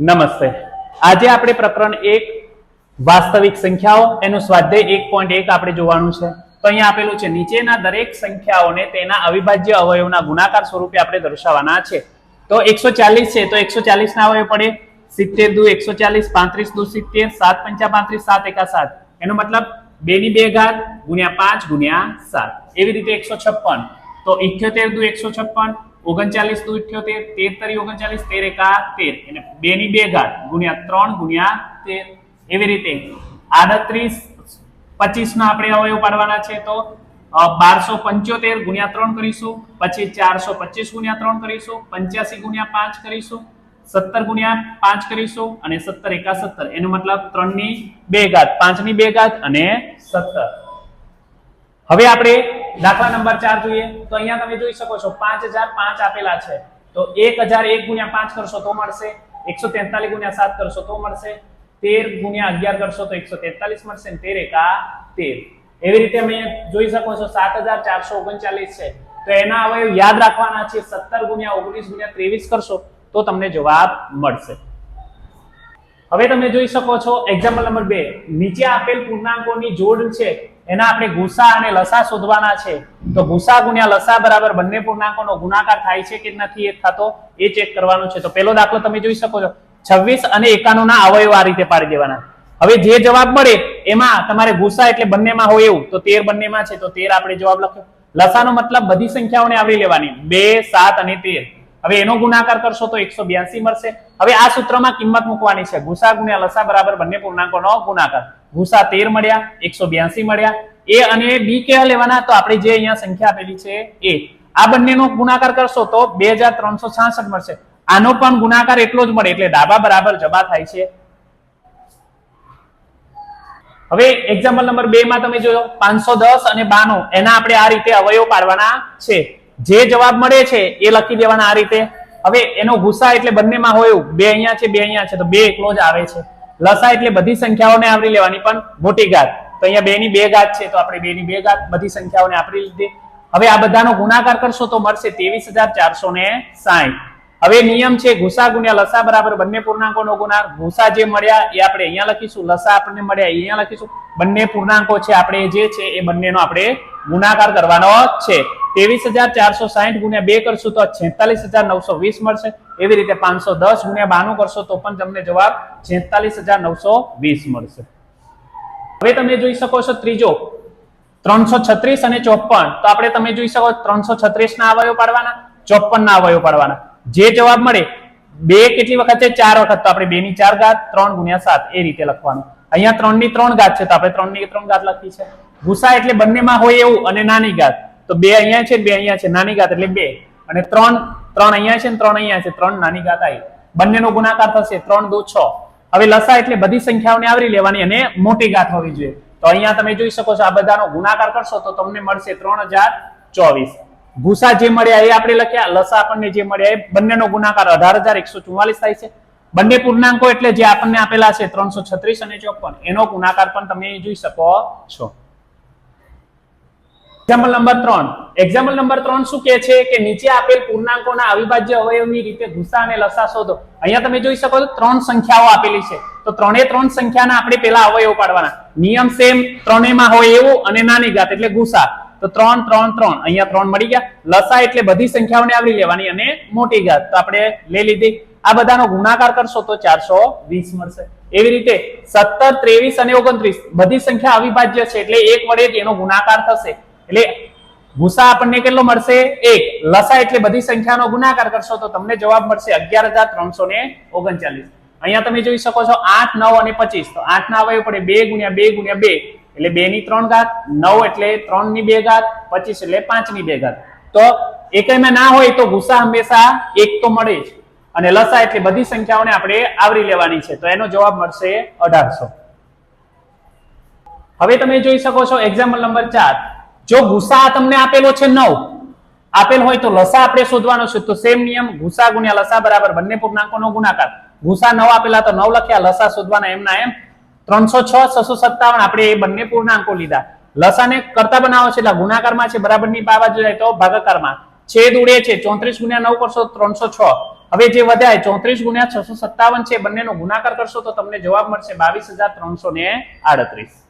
નમસ્તે. આજે આપણે પ્રકરણ એક, વાસ્તવિક સંખ્યાઓ, એનું સ્વાધ્યાય એક પોઈન્ટ એક આપણે જોવાનું છે. તો અહીંયા આપેલું છે, નીચેના દરેક સંખ્યાઓને તેના અવિભાજ્ય અવયવના ગુણાકાર સ્વરૂપે આપણે દર્શાવવાના છે. તો એકસો ચાલીસ છે, તો એકસો ચાલીસ ના અવયવ પડે. સિત્તેર દુ એકસો ચાલીસ, પાંત્રીસ દુ સિત્તેર, સાત પંચા પાંત્રીસ, સાત એકા સાત. એનો મતલબ બે ની બે ઘાત ગુણ્યા પાંચ ગુણ્યા સાત. એવી રીતે એકસો છપ્પન. તો ઇઠ્યોતેર દુ એકસો છપ્પન ઓગણચાલીસ દુ ઇઠ્યોતેર તેર ઓગણચાલીસ, તેર એકા તેર. એટલે બે ની બે ઘાત, ગુણ્યા ત્રણ ગુણ્યા તેર. એવી રીતે આડત્રીસ પચીસ ના આપણે અવયવ પાડવાના છે તો બારસો પંચોતેર ગુણ્યા ત્રણ કરીશું, પછી ચારસો પચીસ ગુણ્યા ત્રણ કરીશું, પંચ્યાસી ગુણ્યા પાંચ કરીશું, સત્તર ગુણ્યા પાંચ કરીશું અને સત્તર એકા સત્તર. એનો મતલબ ત્રણની બે ઘાત પાંચની બે ઘાત અને સત્તર. હવે આપણે દાખલા નંબર ચાર જોઈએ. તો અહીંયા તમે જોઈ શકો છો, પાંચ હજાર પાંચ આપેલા છે. તો એક હજાર એક ગુણ્યા પાંચ કરશો તો મળશે. એકસો તેતાલીસ ગુણ્યા સાત કરશો તો મળશે. તેર ગુણ્યા અગિયાર કરશો તો એકસો તેતાલીસ મળશે ને તેર એકા તેર. એવી રીતે અમે જોઈ શકો છો, સાત હજાર ચારસો ઓગણચાલીસ છે. તો એના અવયવ યાદ રાખવાના છે, સત્તર ગુણ્યા ઓગણીસ ગુણ્યા ત્રેવીસ કરશો તો તમને જવાબ મળશે. હવે તમે જોઈ શકો છો એક્ઝામ્પલ નંબર બે. નીચે આપેલ પૂર્ણાંકોની જોડ છે એના આપણે ગુસા અને લસા શોધવાના છે. તો ગુસા ગુણ્યા લસા બરાબર બંને પૂર્ણાંકોનો ગુણાકાર થાય છે કે નથી એ થતો એ ચેક કરવાનું છે. તો પહેલો દાખલો તમે જોઈ શકો છો. છવ્વીસ અને એકાણું ના અવયવ આ રીતે પાડી દેવાના. હવે જે જવાબ મળે એમાં તમારે ગુસા એટલે બંનેમાં હોય એવું. તો તેર બંનેમાં છે. તો તેર આપણે જવાબ લખ્યો. લસાનો મતલબ બધી સંખ્યાઓને આવરી લેવાની. બે, સાત અને તેર. હવે એનો ગુણાકાર કરશો તો એકસો મળશે. હવે આ સૂત્રમાં કિંમત મૂકવાની છે. ગુસા ગુણ્યા લસા બરાબર બંને પૂર્ણાંકોનો ગુણાકાર. ગુસા તેર મળ્યા, એકસો બ્યાસી મળ્યા. એ અને બી કેવા લેવાના? તો આપણે જે અહીંયા સંખ્યા આપેલી છે એ. આ બંનેનો ગુણાકાર કરશો તો બે હજાર ત્રણસો છાસઠ મળશે. આનો પણ ગુણાકાર એટલો જ મળે, એટલે ડાબા બરાબર જમા થાય છે. હવે એક્ઝામ્પલ નંબર બે માં તમે જોયો, પાંચસો દસ અને બાનો એના આપણે આ રીતે અવયવ પાડવાના છે. જે જવાબ મળે છે એ લખી દેવાના આ રીતે. હવે એનો ગુસ્સા એટલે બંનેમાં હોય બે અહીંયા છે, બે અહીંયા છે, તો બે એકલો જ આવે છે. લસા એટલે બધી સંખ્યાઓને આવરી લેવાની પણ મોટી ઘાત. તો અહીંયા બે ની બે ઘાત છે, તો આપણે બે ની બે ઘાત બધી સંખ્યાઓને આવરી લીધી. હવે આ બધાનો ગુણાકાર કરશો તો મળશે ત્રેવીસ હજાર ચારસો ને સાહીઠ હવે નિયમ છે ગુસા ગુણ્યા લસા બરાબર બંને પૂર્ણાંકોનો ગુણાકાર ગુસા જે મળ્યા એ આપણે અહીંયા લખીશું. લસા આપણને મળ્યા અહીંયા લખીશું. બંને પૂર્ણાંકો છે આપણે જે છે એ બંનેનો આપણે ગુણાકાર કરવાનો છે. ત્રેવીસ હજાર ચારસો સાહીઠ ગુણ્યા બે કરશું તો છેતાલીસ હજાર નવસો વીસ મળશે. એવી રીતે પાંચસો દસ ગુણ્યા બાનું કરશો તો પણ તમને જવાબ છેતાલીસ હજાર નવસો વીસ મળશે. હવે તમે જોઈ શકો છો ત્રીજો, ત્રણસો છત્રીસ અને ચોપન. તો આપણે તમે જોઈ શકો ત્રણસો છત્રીસ ના અવયવ પાડવાના ચોપન ના અવયવ પાડવાના. જે જવાબ મળે, બે કેટલી વખત છે? ચાર વખત. તો આપણે બે ની ચાર ઘાત, ત્રણ ગુણ્યા સાત, એ રીતે લખવાનું. અહીંયા ત્રણની ત્રણ ઘાત છે, તો આપણે ત્રણની ત્રણ ઘાત લખી છે. ગુસા એટલે બંનેમાં હોય એવું અને નાની ઘાત. તો બે અહીંયા છે, બે અહીંયા છે, નાની ઘાત એટલે બે. અને ત્રણ ત્રણ અહીંયા છે ત્રણ અહીંયા છે, ત્રણ નાની ઘાત આવી. બંનેનો ગુણાકાર થશે, ત્રણ, દો, છ. હવે લસા એટલે બધી સંખ્યાઓને આવરી લેવાની અને મોટી ઘાત હોવી જોઈએ. તો અહીંયા તમે જોઈ શકો છો, આ બધાનો ગુણાકાર કરશો તો તમને મળશે ત્રણ હજાર ચોવીસ. ગુસા જે મળ્યા એ આપણે લખ્યા, લસા આપણને જે મળ્યા એ બંનેનો ગુણાકાર અઢાર હજાર એકસો ચુમ્માલીસ થાય છે. બંને પૂર્ણાંકો એટલે જે આપણને આપેલા છે ત્રણસો છત્રીસ અને ચોપન, એનો ગુણાકાર પણ તમે જોઈ શકો છો. એક્ઝામ્પલ નંબર ત્રણ. એક્ઝામ્પલ નંબર ત્રણ શું કે છે કે નીચે આપેલ પૂર્ણાંકોના અવિભાજ્ય અવયવની રીતે ગુસા અને લસા શોધો. અહીંયા તમે જોઈ શકો છો ત્રણ સંખ્યાઓ આપેલી છે. તો ત્રણે ત્રણ સંખ્યાના આપણે પેલા અવયવ પાડવાના. નિયમ સેમ ત્રણેયમાં હોય એવું અને નાની ઘાત એટલે ગુસા તો ત્રણ ત્રણ ત્રણ. અહીંયા ત્રણ મળી ગયા. લસા એટલે બધી સંખ્યાઓને આવરી લેવાની અને મોટી ઘાત. તો આપણે લઈ લીધી. આ બધાનો ગુણાકાર કરશો તો ચારસો વીસ મળશે. એવી રીતે સત્તર, ત્રેવીસ અને ઓગણત્રીસ બધી સંખ્યા અવિભાજ્ય છે એટલે એક વડે એનો ગુણાકાર થશે. એટલે ભૂસા આપણને કેટલો મળશે? એક. લસા એટલે બધી સંખ્યાનો ગુણાકાર કરશો તો તમને જવાબ મળશે અગિયાર હજાર ત્રણસો ઓગણચાલીસ. અહીંયા તમે જોઈ શકો છો આઠ, નવ અને પચીસ. તો આઠ ના અવયવ પડે બે ગુણ્યા બે ગુણ્યા બે. એટલે બે ની ત્રણ ઘાત, નવ એટલે ત્રણની બે ઘાત, પચીસ એટલે પાંચની બે ઘાત. તો એકમાં ના હોય તો ગુસા હંમેશા એક તો મળે જ. અને લસા એટલે બધી સંખ્યાઓને આપણે આવરી લેવાની છે. તો એનો જવાબ મળશે અઢારસો. હવે તમે જોઈ શકો છો એક્ઝામ્પલ નંબર ચાર. જો ગુસા તમને આપેલો છે નવ, આપેલ હોય તો લસા આપણે શોધવાનો છે. તો સેમ નિયમ ગુસા ગુણ્યા લસા બરાબર બંને પૂર્ણાંકોનો ગુણાકાર. ગુસા નવ આપેલા તો નવ લખ્યા, લસા શોધવાના એમના એમ ત્રણસો છ, છસો સત્તાવન, આપણે એ બંને પૂર્ણાંકો લીધા. લસાને કરતા બનાવો છે, એટલે ગુણાકારમાં છે, બરાબરની પાવા જાય તો ભાગાકારમાં. છેદ ઉડે છે, ચોત્રીસ ગુણ્યા નવ કરશો ત્રણસો છ. હવે જે વધ્યા ચોત્રીસ ગુણ્યા છસો સત્તાવન છે, બંનેનો ગુણાકાર કરશો તો તમને જવાબ મળશે બાવીસ હજાર ત્રણસો ને આડત્રીસ.